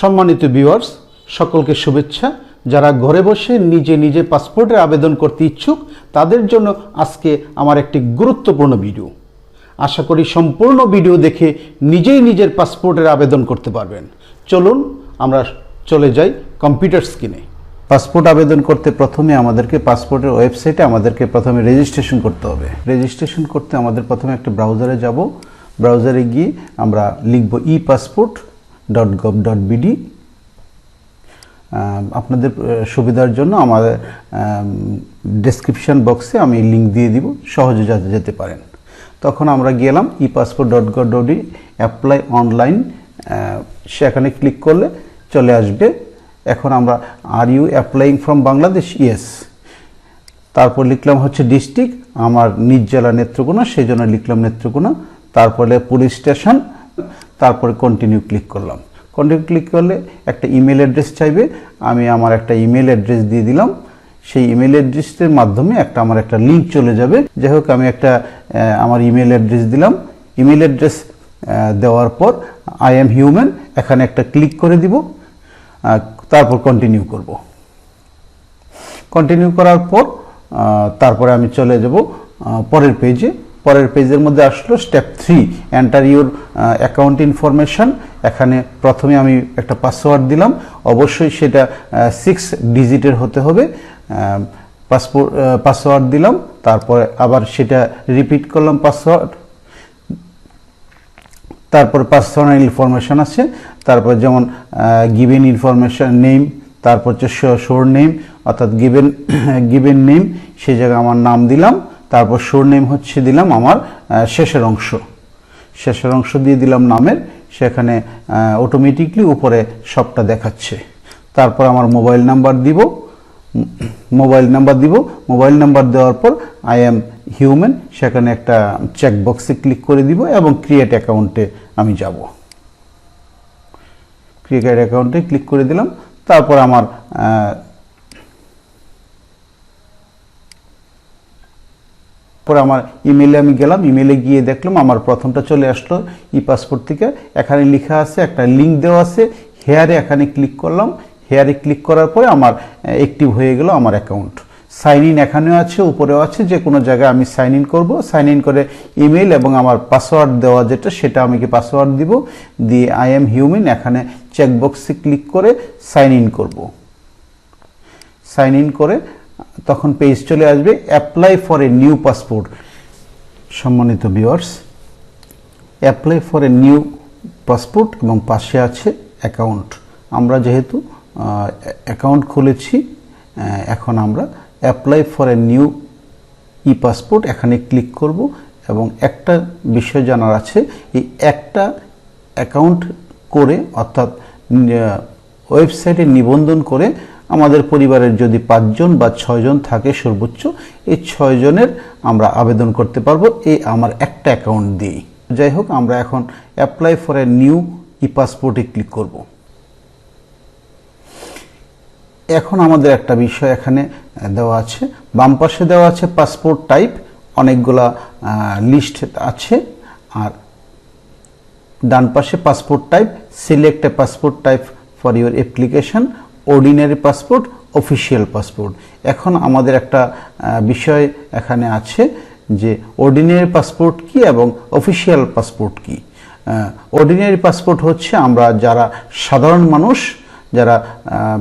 সম্মানিত ভিউয়ার্স সকলকে শুভেচ্ছা। যারা ঘরে বসে নিজে নিজে পাসপোর্টের আবেদন করতে ইচ্ছুক, তাদের জন্য আজকে আমার একটি গুরুত্বপূর্ণ ভিডিও আশা করি সম্পূর্ণ ভিডিও দেখে নিজেই নিজের পাসপোর্টের আবেদন করতে পারবেন। চলুন, আমরা চলে যাই কম্পিউটার স্ক্রিনে পাসপোর্ট আবেদন করতে প্রথমে আমাদেরকে পাসপোর্টের ওয়েবসাইটে আমাদেরকে প্রথমে রেজিস্ট্রেশন করতে হবে। রেজিস্ট্রেশন করতে আমাদের প্রথমে একটা ব্রাউজারে যাব। ব্রাউজারে গিয়ে আমরা লিখব e passport dot gov dot BD আপনাদের সুবিধার জন্য আমাদের ডেসক্রিপশন বক্সে আমি লিঙ্ক দিয়ে দিব, সহজে যাতে যেতে পারেন। তখন আমরা গেলাম e passport dot gov dot apply online সেখানে ক্লিক করলে চলে আসবে। এখন আমরা are you applying from Bangladesh yes তারপর লিখলাম হচ্ছে ডিস্ট্রিক্ট আমার নিজ জেলা নেত্রকোনা, সেই জন্য লিখলাম নেত্রকোনা। তারপরে পুলিশ স্টেশন তারপরে কন্টিনিউ ক্লিক করলাম। কন্টিনিউ ক্লিক করলে একটা ইমেল অ্যাড্রেস চাইবে, আমি আমার একটা ইমেল অ্যাড্রেস দিয়ে দিলাম। সেই ইমেল অ্যাড্রেসের মাধ্যমে একটা আমার একটা লিঙ্ক চলে যাবে। যাই হোক, আমি একটা আমার ইমেল অ্যাড্রেস দিলাম। ইমেল অ্যাড্রেস দেওয়ার পর আই এম হিউম্যান এখানে একটা ক্লিক করে দিব তারপর কন্টিনিউ করব। কন্টিনিউ করার পর তারপরে আমি চলে যাব পরের পেজে পরের পেজের মধ্যে আসলো step three enter your account information এখানে প্রথমে আমি একটা পাসওয়ার্ড দিলাম। অবশ্যই সেটা সিক্স ডিজিটের হতে হবে। পাসপোর্ট পাসওয়ার্ড দিলাম। তারপরে আবার সেটা রিপিট করলাম পাসওয়ার্ড তারপর পার্সোনাল ইনফরমেশন আছে। তারপর যেমন গিভেন ইনফরমেশন নেম তারপর হচ্ছে শোর নেম অর্থাৎ গিভেন গিভেন নেম সেই জায়গায় আমার নাম দিলাম। তারপর শোর নেম হচ্ছে দিলাম আমার শেষের অংশ। শেষের অংশ দিয়ে দিলাম নামের, সেখানে অটোমেটিকলি উপরে সবটা দেখাচ্ছে। তারপর আমার মোবাইল নাম্বার দিব মোবাইল নাম্বার দিব মোবাইল নাম্বার দেওয়ার পর আই এম হিউম্যান সেখানে একটা চেক বক্সে ক্লিক করে দিব এবং ক্রিয়েট অ্যাকাউন্টে আমি যাব। ক্রিয়েট অ্যাকাউন্টে ক্লিক করে দিলাম, তারপর আমার পরে আমার ইমেলে আমি গেলাম ইমেলে গিয়ে দেখলাম আমার প্রথমটা চলে আসলো ই পাসপোর্ট থেকে। এখানে লেখা আছে, একটা লিঙ্ক দেওয়া আছে হেয়ারে এখানে ক্লিক করলাম। হেয়ারে ক্লিক করার পরে আমার অ্যাক্টিভ হয়ে গেল আমার অ্যাকাউন্ট সাইন ইন এখানেও আছে, উপরেও আছে, যে কোনো জায়গায় আমি সাইন ইন করব। সাইন ইন করে ইমেল এবং আমার পাসওয়ার্ড দেওয়া যেটা, সেটা আমি কি পাসওয়ার্ড দিব? দিয়ে আই এম হিউম্যান এখানে চেকবক্সে ক্লিক করে সাইন ইন করব। সাইন ইন করে তখন পেজ চলে আসবে apply for a new passport সম্মানিত viewers apply for a new passport এবং পাশে আছে অ্যাকাউন্ট আমরা যেহেতু অ্যাকাউন্ট খুলেছি এখন আমরা apply for a new e passport এখানে ক্লিক করব এবং একটা বিষয় জানার আছে, এই একটা অ্যাকাউন্ট করে অর্থাৎ ওয়েবসাইটে নিবন্ধন করে আমাদের পরিবারের যদি পাঁচজন বা ছয়জন থাকে সর্বোচ্চ, এই ছয়জনের আমরা আবেদন করতে পারব। এই আমার একটা অ্যাকাউন্ট দিয়েই। যাই হোক, আমরা এখন apply for a new e পাসপোর্টে ক্লিক করব। এখন আমাদের একটা বিষয় এখানে দেওয়া আছে। বাম পাশে দেওয়া আছে পাসপোর্ট টাইপ অনেকগুলা লিস্ট আছে। আর ডান পাশে passport type select a passport type for your application ordinary passport official passport এখন আমাদের একটা বিষয় এখানে আছে যে অর্ডিনারি পাসপোর্ট কি এবং অফিসিয়াল পাসপোর্ট কি? অর্ডিনারি পাসপোর্ট হচ্ছে আমরা যারা সাধারণ মানুষ, যারা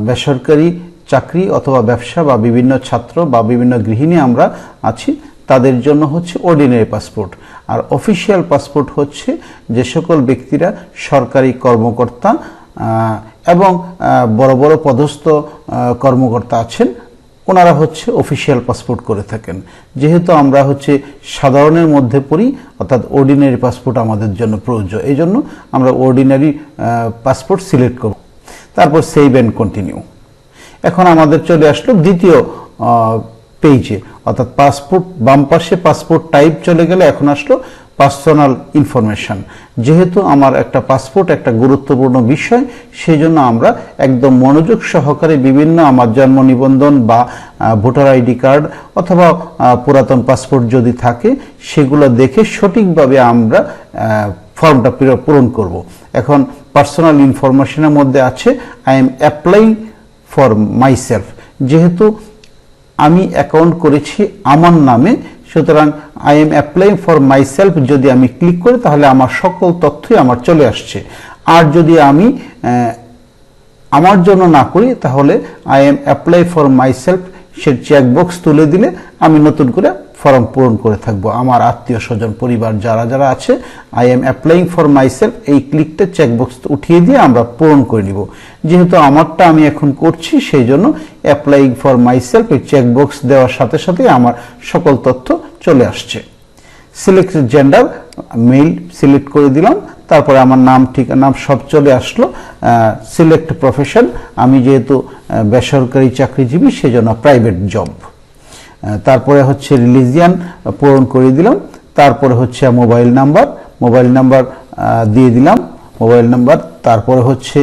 বেসরকারি চাকরি অথবা ব্যবসা বা বিভিন্ন ছাত্র বা বিভিন্ন গৃহিণী আমরা আছি, তাদের জন্য হচ্ছে অর্ডিনারি পাসপোর্ট আর অফিসিয়াল পাসপোর্ট হচ্ছে যে সকল ব্যক্তিরা সরকারি কর্মকর্তা এবং বড় বড় পদস্থ কর্মকর্তা আছেন। ওনারা হচ্ছে অফিসিয়াল পাসপোর্ট করে থাকেন। যেহেতু আমরা হচ্ছে সাধারণের মধ্যে পড়ি, অর্থাৎ অর্ডিনারি পাসপোর্ট আমাদের জন্য প্রযোজ্য এই জন্য আমরা অর্ডিনারি পাসপোর্ট সিলেক্ট করব। তারপর সেভ অ্যান্ড কন্টিনিউ এখন আমাদের চলে আসলো দ্বিতীয় পেজে অর্থাৎ পাসপোর্ট বাম পাশে পাসপোর্ট টাইপ চলে গেলে এখন আসলো পার্সোনাল ইনফরমেশন যেহেতু আমার একটা পাসপোর্ট একটা গুরুত্বপূর্ণ বিষয় সেই জন্য আমরা একদম মনোযোগ সহকারে বিভিন্ন আমার জন্ম নিবন্ধন বা ভোটার আইডি কার্ড অথবা পুরাতন পাসপোর্ট যদি থাকে, সেগুলো দেখে সঠিকভাবে আমরা ফর্মটা পূরণ করব। এখন পার্সোনাল ইনফরমেশনের মধ্যে আছে I am applying for myself যেহেতু আমি অ্যাকাউন্ট করেছি আমার নামে সুতরাং I am applying for myself যদি আমি ক্লিক করি, তাহলে আমার সকল তথ্যই আমার চলে আসছে। আর যদি আমি আমার জন্য না করি, তাহলে I am apply for myself say checkbox তুলে দিলে আমি নতুন করে ফর্ম পূরণ করে থাকব। আমার আত্মীয় স্বজন, পরিবার যারা যারা আছে I am applying for myself এই ক্লিকটা চেকবক্স উঠিয়ে দিয়ে আমরা পূরণ করে নিব। যেহেতু আমারটা আমি এখন করছি, সেই জন্য অ্যাপ্লাইং ফর মাইসেলফ এই চেকবক্স দেওয়ার সাথে সাথে আমার সকল তথ্য চলে আসছে। সিলেক্ট জেন্ডার মেল সিলেক্ট করে দিলাম। তারপরে আমার নাম ঠিক নাম সব চলে আসলো। সিলেক্ট প্রফেশন আমি যেহেতু বেসরকারি চাকরিজীবী, সেজন্য প্রাইভেট জব তারপরে হচ্ছে রিলিজিয়ান পূরণ করে দিলাম। তারপরে হচ্ছে মোবাইল নাম্বার মোবাইল নাম্বার দিয়ে দিলাম। মোবাইল নাম্বার, তারপরে হচ্ছে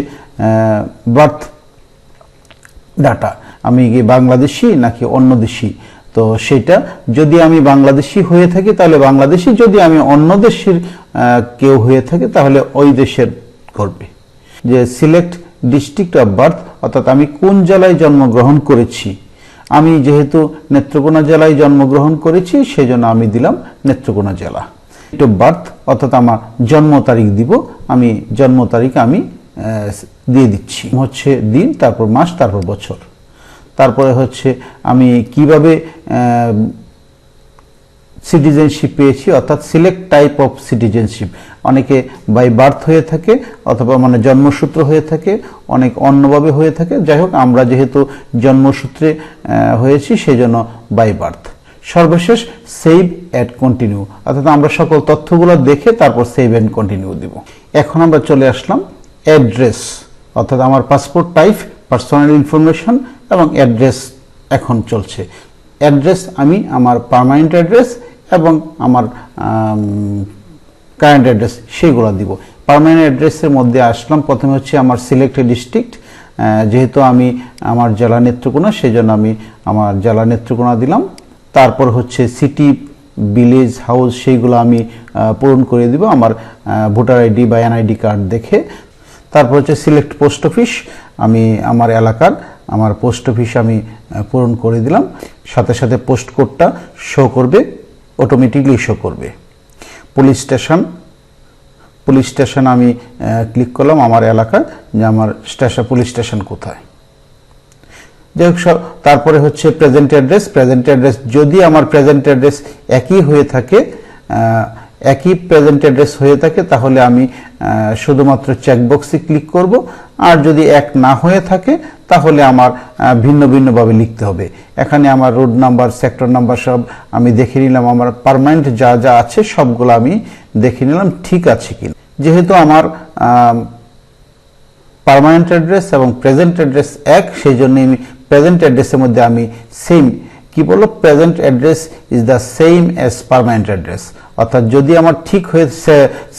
বার্থ ডাটা। আমি কি বাংলাদেশি নাকি অন্য দেশি? তো সেটা যদি আমি বাংলাদেশি হয়ে থাকি, তাহলে বাংলাদেশি। যদি আমি অন্য দেশের কেউ হয়ে থাকে, তাহলে ওই দেশের করবে যে সিলেক্ট ডিস্ট্রিক্ট অফ বার্থ, অর্থাৎ আমি কোন জেলায় জন্মগ্রহণ করেছি আমি যেহেতু নেত্রকোনা জেলায় জন্মগ্রহণ করেছি, সেজন্য আমি দিলাম নেত্রকোনা জেলা। ডেট অফ বার্থ অর্থাৎ আমার জন্ম তারিখ দিব, আমি জন্ম তারিখ আমি দিয়ে দিচ্ছি। হচ্ছে দিন, তারপর মাস, তারপর বছর। তারপরে হচ্ছে আমি কীভাবে সিটিজেনশিপ পেয়েছি, অর্থাৎ সিলেক্ট টাইপ অফ সিটিজেনশিপ অনেকে বাই বার্থ হয়ে থাকে, অথবা মানে জন্মসূত্র হয়ে থাকে, অনেক অন্যভাবে হয়ে থাকে। যাই হোক, আমরা যেহেতু জন্মসূত্রে হয়েছি, সেজন্য বাই বার্থ সর্বশেষ সেভ অ্যাড কন্টিনিউ অর্থাৎ আমরা সকল তথ্যগুলো দেখে তারপর সেভ অ্যান্ড কন্টিনিউ দিব। এখন আমরা চলে আসলাম অ্যাড্রেস অর্থাৎ আমার পাসপোর্ট টাইপ পার্সোনাল ইনফরমেশন এবং অ্যাড্রেস এখন চলছে। অ্যাড্রেস আমি, আমার পার্মানেন্ট অ্যাড্রেস এবং আমার কারেন্ট অ্যাড্রেস সেইগুলো দিব। পার্মানেন্ট অ্যাড্রেসের মধ্যে আসলাম। প্রথমে হচ্ছে আমার সিলেক্টেড ডিস্ট্রিক্ট যেহেতু আমি আমার জেলা নেত্রকোনা সেই জন্য আমি আমার জেলা নেত্রকোনা দিলাম। তারপর হচ্ছে সিটি ভিলেজ হাউস সেইগুলো আমি পূরণ করে দিব আমার ভোটার আইডি বা এনআইডি কার্ড দেখে। তারপর হচ্ছে সিলেক্ট পোস্ট অফিস আমি আমার এলাকার, আমার পোস্ট অফিস আমি পূরণ করে দিলাম। সাথে সাথে পোস্ট কোডটা শো করবে। অটোমেটিকলি শো করবে। পুলিশ স্টেশন পুলিশ স্টেশন আমি ক্লিক করলাম আমার এলাকা যে আমার স্টেশন পুলিশ স্টেশন কোথায়। যাই হোক তারপরে হচ্ছে প্রেজেন্ট অ্যাড্রেস প্রেজেন্ট অ্যাড্রেস যদি আমার প্রেজেন্ট অ্যাড্রেস একই হয়ে থাকে একই প্রেজেন্ট অ্যাড্রেস হয়ে থাকে, তাহলে আমি শুধুমাত্র চেকবক্সে ক্লিক করব। আর যদি এক না হয়ে থাকে, তাহলে আমার ভিন্ন ভিন্নভাবে লিখতে হবে। এখানে আমার রোড নাম্বার সেক্টর নাম্বার সব আমি দেখে নিলাম। আমার পারমানেন্ট যা যা আছে, সবগুলো আমি দেখে নিলাম, ঠিক আছে কিনা। যেহেতু আমার পারমানেন্ট অ্যাড্রেস এবং প্রেজেন্ট অ্যাড্রেস এক সেই জন্য আমি প্রেজেন্ট অ্যাড্রেসের মধ্যে আমি সেম কি বলল? Present address is the same as permanent address অর্থাৎ যদি আমার ঠিক হয়ে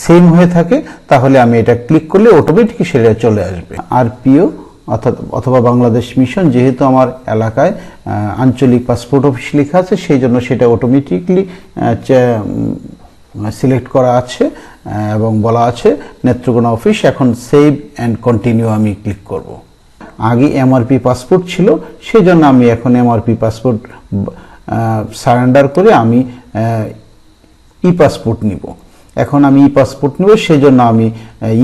সেম হয়ে থাকে, তাহলে আমি এটা ক্লিক করলে অটোমেটিক সেটা চলে আসবে। আর পিও অর্থাৎ অথবা বাংলাদেশ মিশন যেহেতু আমার এলাকায় আঞ্চলিক পাসপোর্ট অফিস লেখা আছে, সেই জন্য সেটা অটোমেটিকলি সিলেক্ট করা আছে এবং বলা আছে, নেত্রকোনা অফিস এখন সেভ অ্যান্ড কন্টিনিউ আমি ক্লিক করব। আগে এমআরপি পাসপোর্ট ছিল সেই জন্য আমি এখন এমআরপি পাসপোর্ট সারেন্ডার করে আমি ই পাসপোর্ট নিব। এখন আমি ই পাসপোর্ট নেব সেই জন্য আমি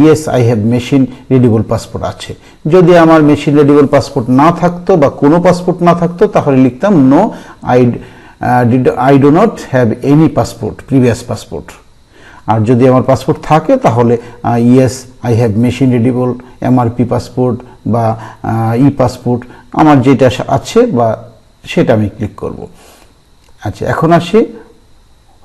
yes I have machine readable passport আছে। যদি আমার মেশিন রিডেবল পাসপোর্ট না থাকতো বা কোনো পাসপোর্ট না থাকতো, তাহলে লিখতাম no I I do not have any passport previous passport আর যদি আমার পাসপোর্ট থাকে, তাহলে yes I have machine readable MRP passport বা ই পাসপোর্ট আমার যেটা আছে বা সেটা আমি ক্লিক করব। আচ্ছা এখন আসি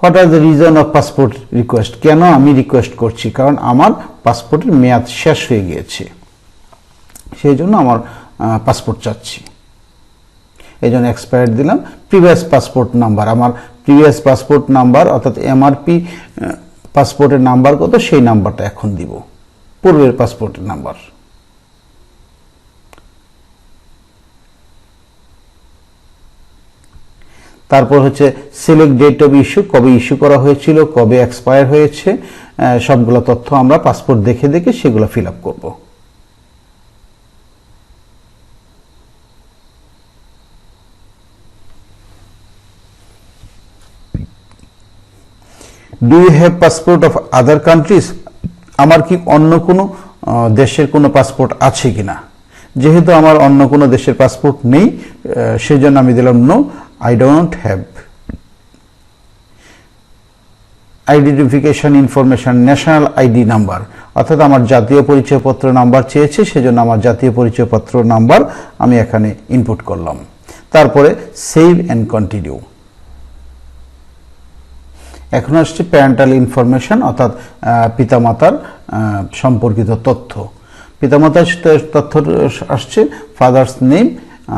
what are the reason of passport request কেন আমি রিকোয়েস্ট করছি? কারণ আমার পাসপোর্টের মেয়াদ শেষ হয়ে গিয়েছে। সেই জন্য আমার পাসপোর্ট চাচ্ছি। এই জন্য এক্সপায়ার দিলাম। প্রিভিয়াস পাসপোর্ট নাম্বার আমার প্রিভিয়াস পাসপোর্ট নাম্বার অর্থাৎ এমআরপি পাসপোর্টের নাম্বার কত? সেই নাম্বারটা এখন দিব। পূর্বের পাসপোর্টের নাম্বার তারপর হচ্ছে সিলেক্ট ডেট অফ ইস্যু কবে ইস্যু করা হয়েছিল, কবে এক্সপায়ার হয়েছে সবগুলো তথ্য আমরা পাসপোর্ট দেখে দেখে সেগুলো ফিল আপ করব। Do you have passport of other countries আমার কি অন্য কোনো দেশের কোনো পাসপোর্ট আছে কি না যেহেতু আমার অন্য কোনো দেশের পাসপোর্ট নেই সেজন্য আমি দিলাম no I don't have identification information national ID number অর্থাৎ আমার জাতীয় পরিচয়পত্র নাম্বার চেয়েছে, সেজন্য আমার জাতীয় পরিচয়পত্র নাম্বার আমি এখানে ইনপুট করলাম। তারপরে সেভ অ্যান্ড কন্টিনিউ এখন আসছে প্যারেন্টাল ইনফরমেশন অর্থাৎ পিতামাতার সম্পর্কিত তথ্য। পিতামাতার তথ্য আসছে ফাদার্স নেম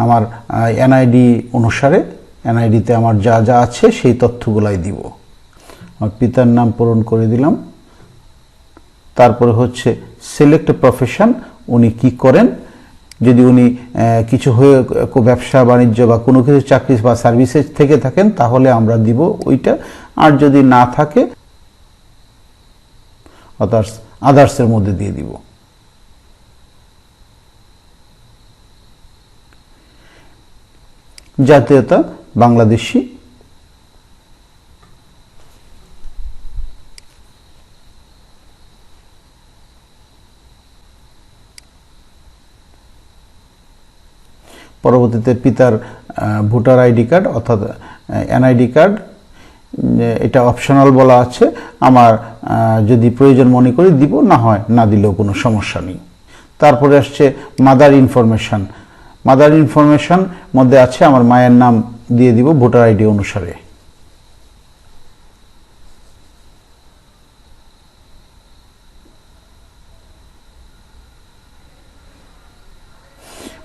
আমার এনআইডি অনুসারে। এনআইডিতে আমার যা যা আছে সেই তথ্যগুলাই দিব। আমার পিতার নাম পূরণ করে দিলাম। তারপরে হচ্ছে সিলেক্ট প্রফেশন উনি কি করেন? যদি উনি কিছু হয়ে ব্যবসা, বাণিজ্য বা কোনো কিছু চাকরি বা সার্ভিসেস থেকে থাকেন, তাহলে আমরা দিব ওইটা। আর যদি না থাকে আদার্স আদার্সের মধ্যে দিয়ে দিব। জাতীয়তা বাংলাদেশি। পরবর্তীতে পিতার ভোটার আইডি কার্ড অর্থাৎ এনআইডি কার্ড এটা অপশনাল বলা আছে। আমার যদি প্রয়োজন মনে করি দিব, না হয় না দিলেও কোনো সমস্যা নেই। তারপরে আসছে মাদার ইনফরমেশন। মাদার ইনফরমেশন মধ্যে আছে আমার মায়ের নাম দিয়ে দিব ভোটার আইডি অনুসারে।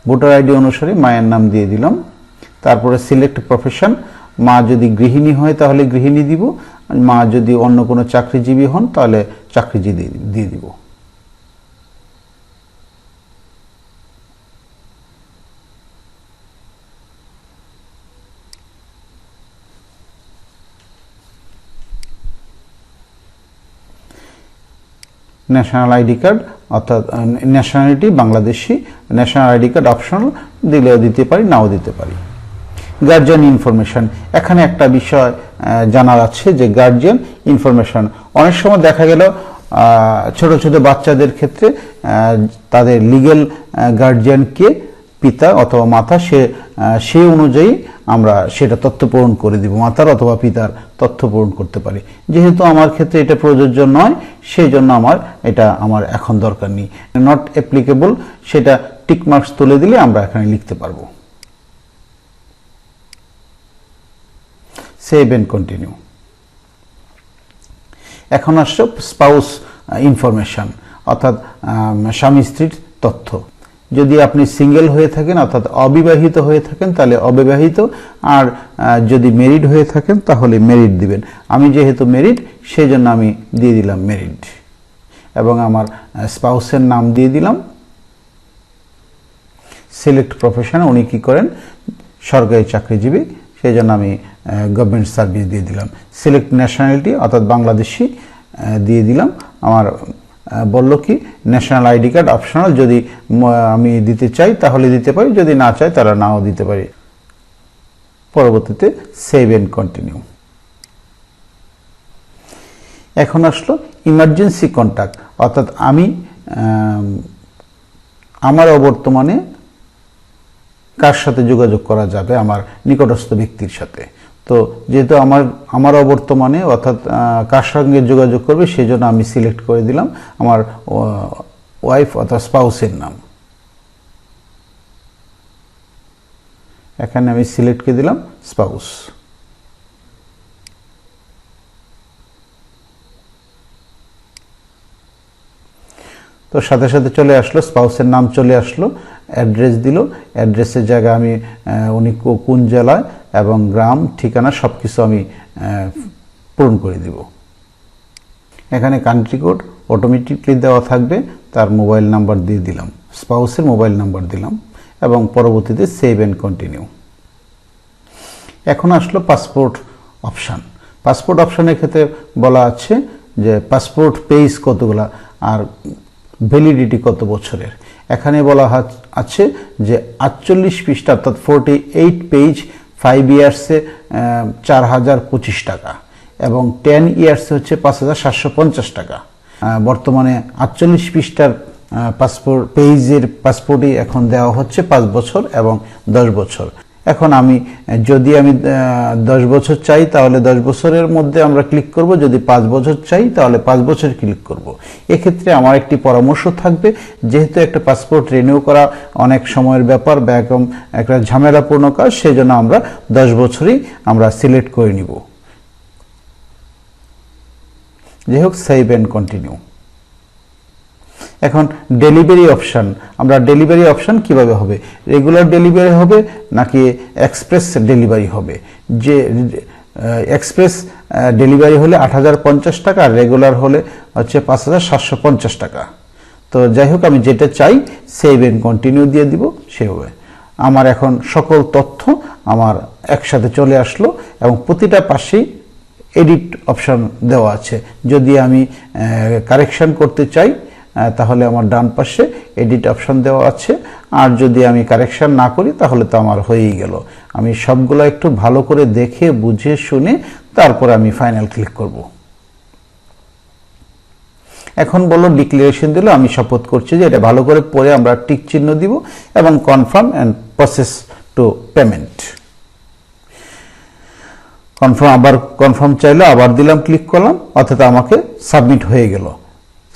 ভোটার আইডি অনুসারে মায়ের নাম দিয়ে দিলাম। তারপরে সিলেক্ট প্রফেশন, মা যদি গৃহিণী হয় তাহলে গৃহিণী দিব মা যদি অন্য কোনো চাকরিজীবী হন তাহলে চাকরিজীবী দিয়ে- দিব। ন্যাশনাল আইডি কার্ড অর্থাৎ nationality Bangladeshi national ID card optional দিলেও দিতে পারি, নাও দিতে পারি। গার্জিয়ান ইনফরমেশন এখানে একটা বিষয় জানা জানার আছে যে গার্জিয়ান ইনফরমেশন অনেক সময় দেখা গেল ছোট ছোট বাচ্চাদের ক্ষেত্রে তাদের লিগেল গার্জিয়ানকে পিতা অথবা মাতা, সে সেই অনুযায়ী আমরা সেটা তথ্য পূরণ করে দিব, মাতার অথবা পিতার তথ্য পূরণ করতে পারি। যেহেতু আমার ক্ষেত্রে এটা প্রযোজ্য নয় সেই জন্য আমার এটা আমার এখন দরকার নেই। নট অ্যাপ্লিকেবল সেটা টিক মার্কস তুলে দিলে আমরা এখানে লিখতে পারব। সেভ এন্ড কন্টিনিউ এখন আসছে স্পাউস ইনফরমেশন অর্থাৎ স্বামী স্ত্রীর তথ্য। যদি আপনি সিঙ্গেল হয়ে থাকেন, অর্থাৎ অবিবাহিত হয়ে থাকেন, তাহলে অবিবাহিত। আর যদি মেরিড হয়ে থাকেন, তাহলে মেরিড দিবেন। আমি যেহেতু মেরিড সেই জন্য আমি দিয়ে দিলাম মেরিড এবং আমার স্পাউসের নাম দিয়ে দিলাম। সিলেক্ট প্রফেশন উনি কী করেন? সরকারি চাকরিজীবী সেই জন্য আমি গভর্নমেন্ট সার্ভিস দিয়ে দিলাম। সিলেক্ট ন্যাশনালিটি অর্থাৎ বাংলাদেশি দিয়ে দিলাম। আমার বলল কি ন্যাশনাল আইডি কার্ড অপশনাল যদি আমি দিতে চাই তাহলে দিতে পারি, যদি না চাই তারা নাও দিতে পারি। পরবর্তীতে সেভ এন্ড কন্টিনিউ এখন আসলো ইমার্জেন্সি কন্ট্যাক্ট অর্থাৎ আমি, আমার অবর্তমানে কার সাথে যোগাযোগ করা যাবে, আমার নিকটস্থ ব্যক্তির সাথে। তো যেহেতু আমার আমার অবর্তমানে অর্থাৎ কার সঙ্গে যোগাযোগ করবে সেই জন্য আমি সিলেক্ট করে দিলাম আমার ওয়াইফ অর্থাৎ স্পাউসের নাম। এখানে আমি সিলেক্ট করে দিলাম স্পাউস তো সাথে সাথে চলে আসলো স্পাউসের নাম চলে আসলো অ্যাড্রেস দিল অ্যাড্রেসের জায়গায় আমি উনি কোন জেলায় এবং গ্রাম, ঠিকানা সব কিছু আমি পূরণ করে দিব। এখানে কান্ট্রি কোড অটোমেটিকলি দেওয়া থাকবে, তার মোবাইল নাম্বার দিয়ে দিলাম স্পাউসের মোবাইল নাম্বার দিলাম, এবং পরবর্তীতে সেভ অ্যান্ড কন্টিনিউ এখন আসলো পাসপোর্ট অপশান পাসপোর্ট অপশানের ক্ষেত্রে বলা আছে যে পাসপোর্ট পেজ কতগুলা আর ভ্যালিডিটি কত বছরের। এখানে বলা আছে যে আটচল্লিশ পৃষ্ঠা অর্থাৎ ফোরটি এইট পেজ ফাইভ ইয়ার্সে চার হাজার পঁচিশ টাকা এবং টেন ইয়ার্সে হচ্ছে পাঁচ হাজার সাতশো পঞ্চাশ টাকা। বর্তমানে আটচল্লিশ পৃষ্ঠার পাসপোর্ট পেইজের পাসপোর্টই এখন দেওয়া হচ্ছে পাঁচ বছর এবং দশ বছর। এখন আমি, যদি আমি দশ বছর চাই, তাহলে দশ বছরের মধ্যে আমরা ক্লিক করব। যদি পাঁচ বছর চাই, তাহলে পাঁচ বছর ক্লিক করব। এক্ষেত্রে আমার একটি পরামর্শ থাকবে, যেহেতু একটা পাসপোর্ট রিনিউ করা অনেক সময়ের ব্যাপার বা একদম একটা ঝামেলাপূর্ণ কাজ সেই জন্য আমরা দশ বছরই আমরা সিলেক্ট করে নিব। যাই হোক সেভ অ্যান্ড কন্টিনিউ এখন ডেলিভারি অপশান আমরা ডেলিভারি অপশান কীভাবে হবে? রেগুলার ডেলিভারি হবে নাকি এক্সপ্রেস ডেলিভারি হবে? যে এক্সপ্রেস ডেলিভারি হলে আট হাজার পঞ্চাশ টাকা, আর রেগুলার হলে হচ্ছে পাঁচ হাজার সাতশো পঞ্চাশ টাকা। তো যাই হোক, আমি যেটা চাই সেভ এন্ড কন্টিনিউ দিয়ে দিব, সেভাবে। আমার এখন সকল তথ্য আমার একসাথে চলে আসলো এবং প্রতিটা পাশেই এডিট অপশন দেওয়া আছে। যদি আমি কারেকশন করতে চাই তাহলে আমার ডান পাশে এডিট অপশন দেওয়া আছে। আর যদি আমি কারেকশান না করি, তাহলে তো আমার হয়েই গেল। আমি সবগুলো একটু ভালো করে দেখে, বুঝে, শুনে তারপরে আমি ফাইনাল ক্লিক করব। এখন বলো ডিক্লারেশন দিল, আমি শপথ করছি যে এটা ভালো করে পরে আমরা টিক চিহ্ন দিব এবং confirm and process to payment confirm আবার কনফার্ম চাইলো, আবার দিলাম ক্লিক করলাম, অর্থাৎ আমাকে সাবমিট হয়ে গেল।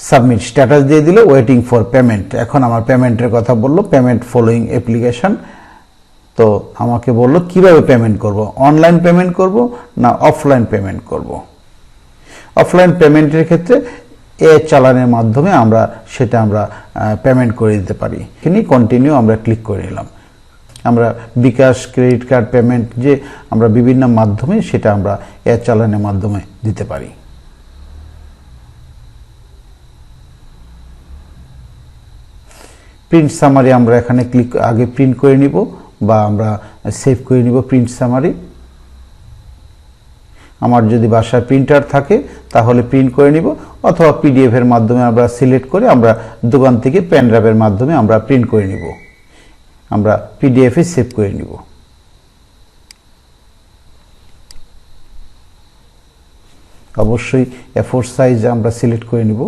সাবমিট স্ট্যাটাস দিয়ে দিল ওয়েটিং ফর পেমেন্ট এখন আমার পেমেন্টের কথা বলল পেমেন্ট ফলোয়িং অ্যাপ্লিকেশন তো আমাকে বলল, কীভাবে পেমেন্ট করব? অনলাইন পেমেন্ট করব না অফলাইন পেমেন্ট করব? অফলাইন পেমেন্টের ক্ষেত্রে এ চালানের মাধ্যমে আমরা সেটা আমরা পেমেন্ট করে দিতে পারি। এখানে কন্টিনিউ আমরা ক্লিক করে নিলাম। আমরা বিকাশ ক্রেডিট কার্ড পেমেন্ট যে আমরা বিভিন্ন মাধ্যমে সেটা আমরা এ চালানের মাধ্যমে দিতে পারি। প্রিন্ট সামারি আমরা এখানে ক্লিক আগে প্রিন্ট করে নিব বা আমরা সেভ করে নিব প্রিন্ট সামারি আমার যদি বাসায় প্রিন্টার থাকে, তাহলে প্রিন্ট করে নিব অথবা পিডিএফ এর মাধ্যমে আমরা সিলেক্ট করে আমরা দোকান থেকে পেন ড্রাইভের মাধ্যমে আমরা প্রিন্ট করে নিব। আমরা পিডিএফ সেভ করে নিব। অবশ্যই এফোর সাইজ আমরা সিলেক্ট করে নিব।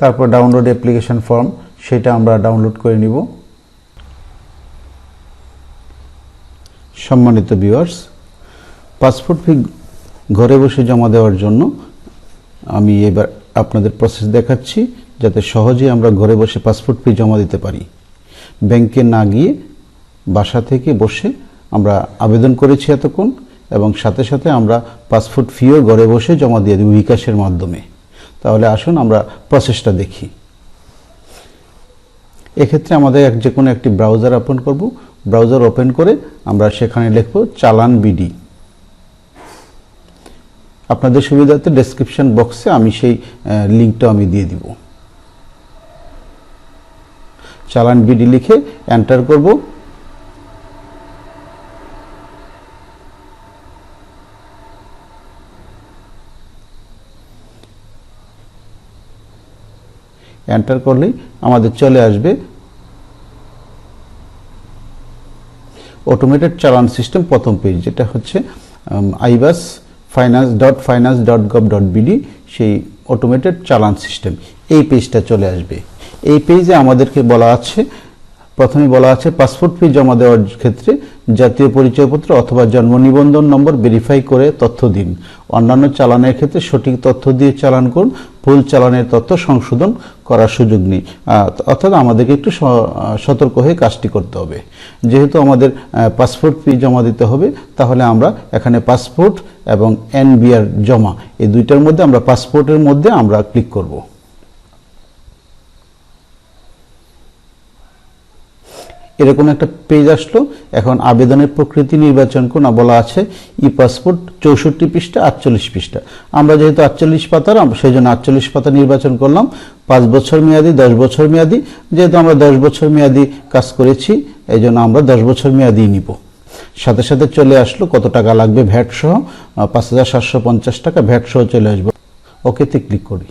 তারপর ডাউনলোড অ্যাপ্লিকেশন ফর্ম সেটা আমরা ডাউনলোড করে নিব। সম্মানিত ভিউয়ার্স পাসপোর্ট ফি ঘরে বসে জমা দেওয়ার জন্য আমি এবার আপনাদের প্রসেস দেখাচ্ছি, যাতে সহজে আমরা ঘরে বসে পাসপোর্ট ফি জমা দিতে পারি। ব্যাংকে না গিয়ে বাসা থেকে বসে আমরা আবেদন করেছি এতক্ষণ, এবং সাথে সাথে আমরা পাসপোর্ট ফিও ঘরে বসে জমা দিয়ে দেব বিকাশের মাধ্যমে। তাহলে আসুন আমরা প্রসেসটা দেখি। এক্ষেত্রে আমাদের এক যে কোনো একটি ব্রাউজার ওপেন করব। ব্রাউজার ওপেন করে আমরা সেখানে লিখব চালান বিডি। আপনাদের সুবিধার্থে ডেসক্রিপশন বক্সে আমি সেই লিঙ্কটা আমি দিয়ে দিব। চালান বিডি লিখে এন্টার করব। এন্টার করলেই আমাদের চলে আসবে অটোমেটেড চালান সিস্টেম প্রথম পেজ যেটা হচ্ছে iBAS finance dot finance dot gov dot BD সেই অটোমেটেড চালান সিস্টেম এই পেজটা চলে আসবে। এই পেজে আমাদেরকে বলা আছে প্রথমে বলা আছে পাসপোর্ট ফি জমা দেওয়ার ক্ষেত্রে জাতীয় পরিচয়পত্র অথবা জন্ম নিবন্ধন নম্বর ভেরিফাই করে তথ্য দিন। অন্যান্য চালানের ক্ষেত্রে সঠিক তথ্য দিয়ে চালান করুন, ভুল চালানের তথ্য সংশোধন করার সুযোগ নেই। অর্থাৎ আমাদেরকে একটু সতর্ক হয়ে কাজটি করতে হবে। যেহেতু আমাদের পাসপোর্ট ফি জমা দিতে হবে, তাহলে আমরা এখানে পাসপোর্ট এবং এনবিআর জমা, এই দুইটার মধ্যে আমরা পাসপোর্টের মধ্যে আমরা ক্লিক করব। এরকম একটা পেজ আসলো, এখন আবেদনের প্রকৃতি নির্বাচন করুন বলা আছে ই পাসপোর্ট চৌষট্টি পৃষ্ঠা, আটচল্লিশ পৃষ্ঠা। আমরা যেহেতু আটচল্লিশ পাতার সেই জন্য আটচল্লিশ পাতা নির্বাচন করলাম। পাঁচ বছর মেয়াদি, দশ বছর মেয়াদি, যেহেতু আমরা দশ বছর মেয়াদি কাজ করেছি, এই জন্য আমরা দশ বছর মেয়াদি নিব। সাথে সাথে চলে আসলো কত টাকা লাগবে ভ্যাট সহ পাঁচ হাজার সাতশো পঞ্চাশ টাকা ভ্যাট সহ চলে আসবে। ওকেতে ক্লিক করি।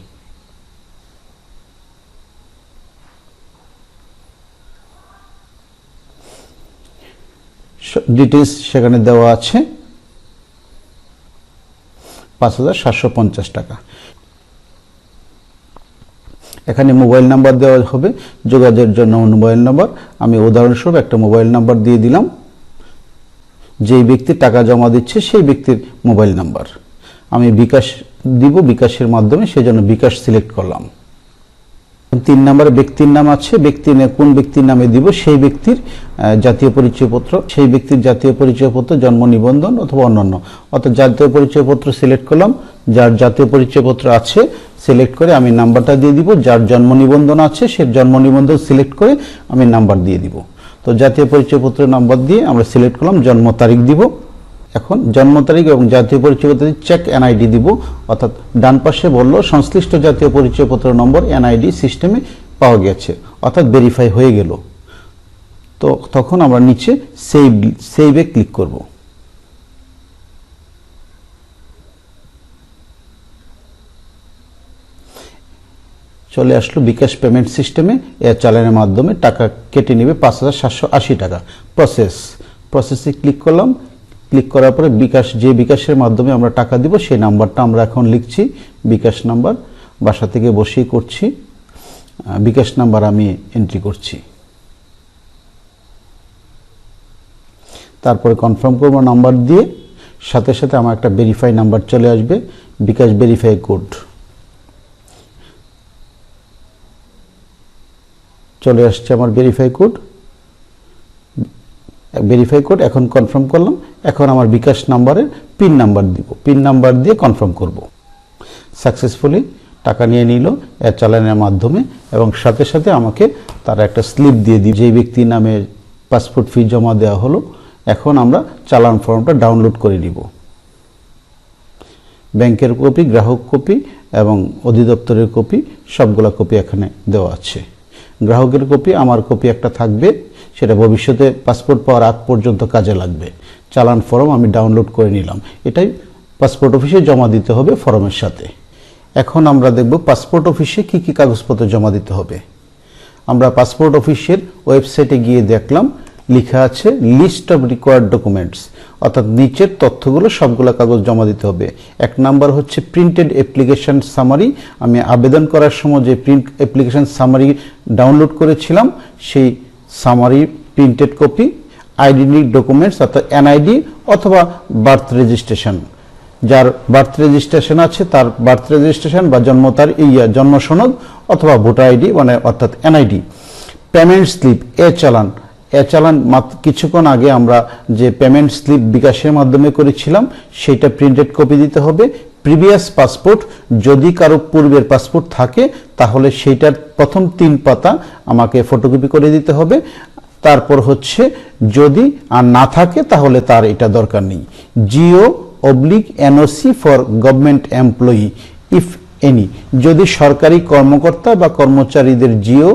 ডিটেলস সেখানে দেওয়া আছে। পাঁচ হাজার সাতশো পঞ্চাশ টাকা। এখানে মোবাইল নাম্বার দেওয়া হবে, যোগাযোগের জন্য মোবাইল নাম্বার। আমি উদাহরণস্বরূপ একটা মোবাইল নাম্বার দিয়ে দিলাম। যেই ব্যক্তি টাকা জমা দিচ্ছে, সেই ব্যক্তির মোবাইল নাম্বার। আমি বিকাশ দিব, বিকাশের মাধ্যমে সেজন্য বিকাশ সিলেক্ট করলাম। তিন নম্বরে ব্যক্তির নাম আছে ব্যক্তির না- কোন ব্যক্তির নামে দিব? সেই ব্যক্তির জাতীয় পরিচয়পত্র, সেই ব্যক্তির জাতীয় পরিচয়পত্র, জন্ম নিবন্ধন অথবা অন্যান্য। অর্থাৎ জাতীয় পরিচয়পত্র সিলেক্ট করলাম, যার জাতীয় পরিচয়পত্র আছে সিলেক্ট করে আমি নাম্বারটা দিয়ে দিব, যার জন্ম নিবন্ধন আছে, সে জন্ম নিবন্ধন সিলেক্ট করে আমি নাম্বার দিয়ে দিব। তো জাতীয় পরিচয়পত্রের নাম্বার দিয়ে আমরা সিলেক্ট করলাম, জন্ম তারিখ দিব। এখন জন্ম তারিখ এবং জাতীয় পরিচয়পত্র চেক এনআইডি দিব। অর্থাৎ ডান পাশে বলল, সংশ্লিষ্ট জাতীয় পরিচয়পত্র নম্বর এনআইডি সিস্টেমে পাওয়া গেছে। অর্থাৎ ভেরিফাই হয়ে গেল। তো তখন আমরা নিচে সেভ সেভে ক্লিক করব। চলে আসলো বিকাশ পেমেন্ট সিস্টেমে এর চালানের মাধ্যমে টাকা কেটে নেবে পাঁচ হাজার সাতশো আশি টাকা। প্রসেস প্রসেসে ক্লিক করলাম। ক্লিক করার পরে বিকাশ, যে বিকাশের মাধ্যমে আমরা টাকা দিব, সেই নাম্বারটা আমরা এখন লিখছি, বিকাশ নাম্বার, বাসা থেকে বসেই করছি বিকাশ নাম্বার আমি এন্ট্রি করছি। তারপরে কনফার্ম করব নাম্বার দিয়ে, সাথে সাথে আমার একটা ভেরিফাই নাম্বার চলে আসবে, বিকাশ ভেরিফাই কোড চলে আসছে আমার ভেরিফাই কোড ভেরিফাই কোড এখন কনফার্ম করলাম। এখন আমার বিকাশ নাম্বারের পিন নাম্বার দিব। পিন নাম্বার দিয়ে কনফার্ম করব। সাকসেসফুলি টাকা নিয়ে নিল, এর চালানের মাধ্যমে, এবং সাথে সাথে আমাকে তারা একটা স্লিপ দিয়ে দিই যেই ব্যক্তির নামে পাসপোর্ট ফি জমা দেওয়া হলো, এখন আমরা চালান ফর্মটা ডাউনলোড করে নিব। ব্যাংকের কপি গ্রাহক কপি এবং অধিদপ্তরের কপি সবগুলা কপি এখানে দেওয়া আছে। গ্রাহকের কপি আমার কপি একটা থাকবে। সেটা ভবিষ্যতে পাসপোর্ট পাওয়ার আগ পর্যন্ত কাজে লাগবে। চালান ফর্ম আমি ডাউনলোড করে নিলাম। এটাই পাসপোর্ট অফিসে জমা দিতে হবে ফর্মের সাথে। এখন আমরা দেখব পাসপোর্ট অফিসে কি কি কাগজপত্র জমা দিতে হবে। আমরা পাসপোর্ট অফিসের ওয়েবসাইটে গিয়ে দেখলাম, লেখা আছে লিস্ট অফ রিকোয়ার্ড ডকুমেন্টস অর্থাৎ নিচের তথ্যগুলো সবগুলো কাগজ জমা দিতে হবে। এক নাম্বার হচ্ছে প্রিন্টেড অ্যাপ্লিকেশন সামারি আমি আবেদন করার সময় যে প্রিন্ট অ্যাপ্লিকেশন সামারি ডাউনলোড করেছিলাম, সেই summary printed copy identity documents অর্থাৎ এনআইডি অথবা বার্থ রেজিস্ট্রেশন যার বার্থ রেজিস্ট্রেশন আছে, তার বার্থ রেজিস্ট্রেশন বা জন্ম তার ইয়া জন্ম সনদ অথবা ভোটার আইডি মানে অর্থাৎ এনআইডি পেমেন্ট স্লিপ এ চালান। এ চালান কিছুক্ষণ আগে আমরা যে পেমেন্ট স্লিপ বিকাশের মাধ্যমে করেছিলাম, সেটা প্রিন্টেড কপি দিতে হবে। প্রিভিয়াস পাসপোর্ট যদি কারও পূর্বের পাসপোর্ট থাকে, তাহলে সেইটার প্রথম তিন পাতা আমাকে ফটোকপি করে দিতে হবে। তারপর হচ্ছে, যদি আর না থাকে, তাহলে তার এটা দরকার নেই। GO oblique NOC for government employee if any যদি সরকারি কর্মকর্তা বা কর্মচারীদের জিও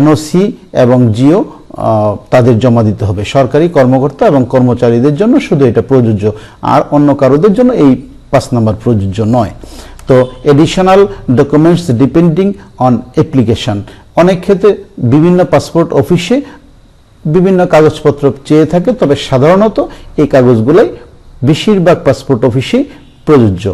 এনওসি এবং জিও তাদের জমা দিতে হবে। সরকারি কর্মকর্তা এবং কর্মচারীদের জন্য শুধু এটা প্রযোজ্য, আর অন্য কারোদের জন্য এই পাঁচ নম্বর প্রযোজ্য নয়। তো additional documents depending on application অনেক ক্ষেত্রে বিভিন্ন পাসপোর্ট অফিসে বিভিন্ন কাগজপত্র চেয়ে থাকে, তবে সাধারণত এই কাগজগুলোই বেশিরভাগ পাসপোর্ট অফিসেই প্রযোজ্য।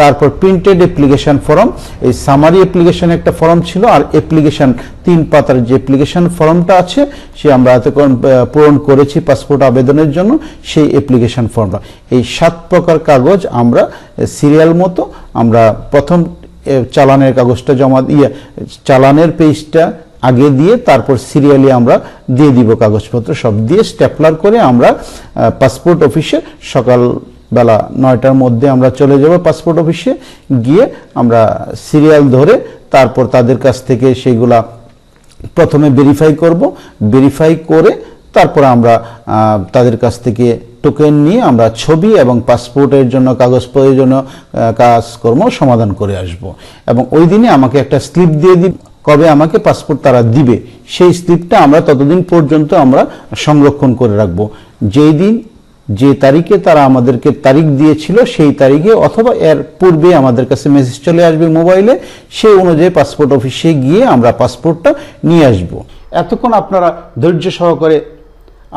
তারপর প্রিন্টেড অ্যাপ্লিকেশন ফর্ম এই সামারি অ্যাপ্লিকেশন একটা ফর্ম ছিল, আর অ্যাপ্লিকেশন তিন পাতার যে অ্যাপ্লিকেশন ফর্মটা আছে, সে আমরা এতক্ষণ পূরণ করেছি পাসপোর্ট আবেদনের জন্য, সেই অ্যাপ্লিকেশন ফর্মটা এই সাত প্রকার কাগজ আমরা সিরিয়াল মতো আমরা প্রথম চালানের কাগজটা জমা দিয়ে, চালানের পেজটা আগে দিয়ে তারপর সিরিয়ালি আমরা দিয়ে দিব কাগজপত্র সব দিয়ে স্টেপলার করে আমরা পাসপোর্ট অফিসে সকাল বেলা নয়টার মধ্যে আমরা চলে যাব পাসপোর্ট অফিসে। গিয়ে আমরা সিরিয়াল ধরে তারপর তাদের কাছ থেকে সেগুলা প্রথমে ভেরিফাই করব। ভেরিফাই করে তারপর আমরা তাদের কাছ থেকে টোকেন নিয়ে আমরা ছবি এবং পাসপোর্টের জন্য কাগজ আহ, কাজকর্ম সমাধান করে আসব। এবং ওই দিনে আমাকে একটা স্লিপ দিয়ে দিন কবে আমাকে পাসপোর্ট তারা দিবে সেই স্লিপটা আমরা ততদিন পর্যন্ত আমরা সংরক্ষণ করে রাখব। যেই দিন যে তারিখে তারা আমাদেরকে তারিখ দিয়েছিল, সেই তারিখে অথবা এর পূর্বে আমাদের কাছে মেসেজ চলে আসবে মোবাইলে সেই অনুযায়ী পাসপোর্ট অফিসে গিয়ে আমরা পাসপোর্টটা নিয়ে আসব। এতক্ষণ আপনারা ধৈর্য সহকারে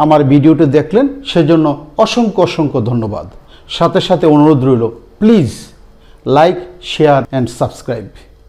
আমার ভিডিওটি দেখলেন, সেজন্য অসংখ্য অসংখ্য ধন্যবাদ। সাথে সাথে অনুরোধ রইল please like share and subscribe